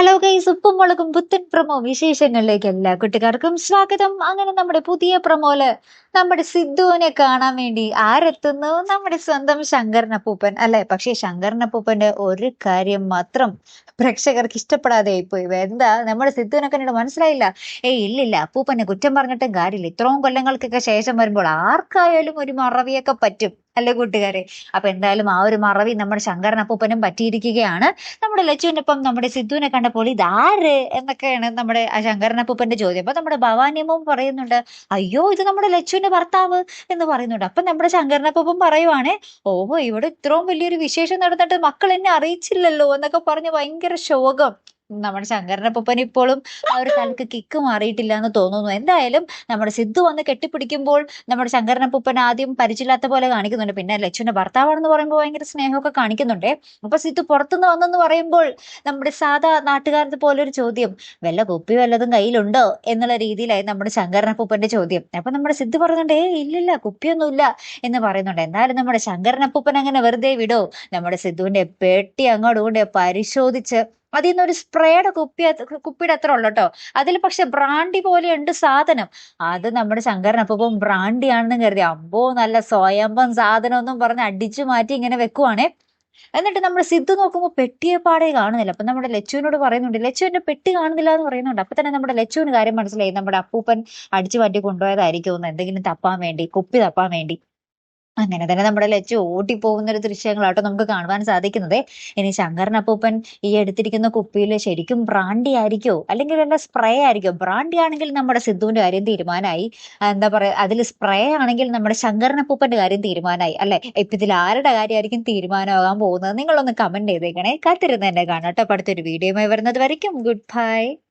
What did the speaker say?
Hello guys ഉപ്പും മുളകും പുത്തൻ പ്രമോ വിശേഷങ്ങളിലേക്ക് എല്ലാ കുട്ടികാർക്കും സ്വാഗതം. അങ്ങനെ നമ്മുടെ പുതിയ പ്രമോൽ നമ്മുടെ സിദ്ധുവിനെ കാണാൻ വേണ്ടി ആരെത്തുന്നു? നമ്മുടെ സ്വന്തം ശങ്കരനപ്പൂപ്പൻ അല്ലെ? പക്ഷേ ശങ്കരനപ്പൂപ്പന്റെ ഒരു കാര്യം മാത്രം പ്രേക്ഷകർക്ക് ഇഷ്ടപ്പെടാതെ പോയി എന്താ? നമ്മുടെ സിദ്ധുവിനെ കണ്ടിട്ട് മനസ്സിലായില്ല. ഏയ് ഇല്ലില്ല. അപ്പൂപ്പനെ കുറ്റം പറഞ്ഞിട്ടും കാര്യമില്ല. ഇത്രയും കൊല്ലങ്ങൾക്കൊക്കെ ശേഷം വരുമ്പോൾ ആർക്കായാലും ഒരു മറവിയൊക്കെ പറ്റും. അല്ലേ കൂട്ടുകാരെ? അപ്പൊ എന്തായാലും ആ ഒരു മറവി നമ്മുടെ ശങ്കരനപ്പൂപ്പനും പറ്റിയിരിക്കുകയാണ്. നമ്മുടെ ലച്ചുവിനൊപ്പം നമ്മുടെ സിദ്ധുവിനെ കണ്ടപ്പോൾ ഇതാര് എന്നൊക്കെയാണ് നമ്മുടെ ആ ശങ്കരനപ്പൂപ്പന്റെ ചോദ്യം. അപ്പൊ നമ്മുടെ ഭവാനിയമ്മവും പറയുന്നുണ്ട് അയ്യോ ഇത് നമ്മുടെ ലച്ചുവിന്റെ ഭർത്താവ് എന്ന് പറയുന്നുണ്ട്. അപ്പൊ നമ്മുടെ ശങ്കരനപ്പൂപ്പൻ പറയുവാണേ ഓഹോ ഇവിടെ ഇത്രയും വലിയൊരു വിശേഷം നടന്നിട്ട് മക്കൾ എന്നെ അറിയിച്ചില്ലല്ലോ എന്നൊക്കെ പറഞ്ഞ് ഭയങ്കര ശോകം. നമ്മുടെ ശങ്കരനപ്പൂപ്പൻ ഇപ്പോഴും ആ ഒരു തലക്ക് കിക്ക് മാറിയിട്ടില്ല എന്ന് തോന്നുന്നു. എന്തായാലും നമ്മുടെ സിദ്ധു വന്ന് കെട്ടിപ്പിടിക്കുമ്പോൾ നമ്മുടെ ശങ്കരനപ്പൂപ്പൻ ആദ്യം പരിചയമില്ലാത്ത പോലെ കാണിക്കുന്നുണ്ട്. പിന്നെ ലച്ചുവിന്റെ ഭർത്താവാണെന്ന് പറയുമ്പോൾ ഭയങ്കര സ്നേഹമൊക്കെ കാണിക്കുന്നുണ്ട്. അപ്പൊ സിദ്ധു പുറത്തുനിന്ന് വന്നെന്ന് പറയുമ്പോൾ നമ്മുടെ സാധാ നാട്ടുകാരത്തെ പോലെ ഒരു ചോദ്യം വല്ല കുപ്പി വല്ലതും കയ്യിലുണ്ടോ? എന്നുള്ള രീതിയിലായി നമ്മുടെ ശങ്കരനപ്പൂപ്പന്റെ ചോദ്യം. അപ്പൊ നമ്മുടെ സിദ്ധു പറയുന്നുണ്ട് ഏ ഇല്ലില്ല കുപ്പിയൊന്നുമില്ല എന്ന് പറയുന്നുണ്ട്. എന്നാലും നമ്മുടെ ശങ്കരനപ്പൂപ്പൻ അങ്ങനെ വെറുതെ വിടോ. നമ്മുടെ സിദ്ധുവിന്റെ പെട്ടി അങ്ങോട്ട് കൊണ്ട് പരിശോധിച്ച് അതിൽ നിന്ന് ഒരു സ്പ്രേയുടെ കുപ്പി കുപ്പിയുടെ അത്ര ഉള്ളു കേട്ടോ അതിൽ പക്ഷെ ബ്രാണ്ടി പോലെയുണ്ട് സാധനം. അത് നമ്മുടെ ശങ്കരനപ്പം ബ്രാണ്ടി ആണെന്ന് കരുതി. അമ്പോ നല്ല സ്വയംഭം സാധനം ഒന്നും പറഞ്ഞ് അടിച്ചു മാറ്റി ഇങ്ങനെ വെക്കുവാണേ. എന്നിട്ട് നമ്മൾ സിദ്ധു നോക്കുമ്പോൾ പെട്ടിയെ പാടെ കാണുന്നില്ല. അപ്പൊ നമ്മുടെ ലച്ചുവിനോട് പറയുന്നുണ്ട് ലച്ചുവിന്റെ പെട്ടി കാണുന്നില്ല എന്ന് പറയുന്നുണ്ട്. അപ്പൊ തന്നെ നമ്മുടെ ലച്ചുവിന് കാര്യം മനസ്സിലായി. നമ്മുടെ അപ്പൂപ്പൻ അടിച്ചു മാറ്റി കൊണ്ടുപോയതായിരിക്കും എന്തെങ്കിലും തപ്പാൻ വേണ്ടി കുപ്പി തപ്പാൻ വേണ്ടി. അങ്ങനെ തന്നെ നമ്മുടെ ലച്ചു ഓടിപ്പോകുന്ന ഒരു ദൃശ്യങ്ങളാട്ടോ നമുക്ക് കാണുവാൻ സാധിക്കുന്നത്. ഇനി ശങ്കരൻ അപ്പൂപ്പൻ ഈ എടുത്തിരിക്കുന്ന കുപ്പിയിൽ ശരിക്കും ബ്രാണ്ടി ആയിരിക്കോ? അല്ലെങ്കിൽ വല്ല സ്പ്രേ ആയിരിക്കോ? ബ്രാണ്ടി ആണെങ്കിൽ നമ്മുടെ സിദ്ധുവിന്റെ കാര്യം തീരുമാനമായി. എന്താ പറയാ അതിൽ സ്പ്രേ ആണെങ്കിൽ നമ്മുടെ ശങ്കരൻ അപ്പൂപ്പന്റെ കാര്യം തീരുമാനമായി. അല്ലെ? ഇപ്പൊ ഇതിൽ ആരുടെ കാര്യമായിരിക്കും തീരുമാനമാകാൻ പോകുന്നത്? നിങ്ങളൊന്ന് കമന്റ് ചെയ്തേക്കണേ. കാത്തിരുന്ന് തന്നെ കാണാം കേട്ടോ. അടുത്തൊരു വീഡിയോയുമായി വരുന്നത് വരയ്ക്കും. Good bye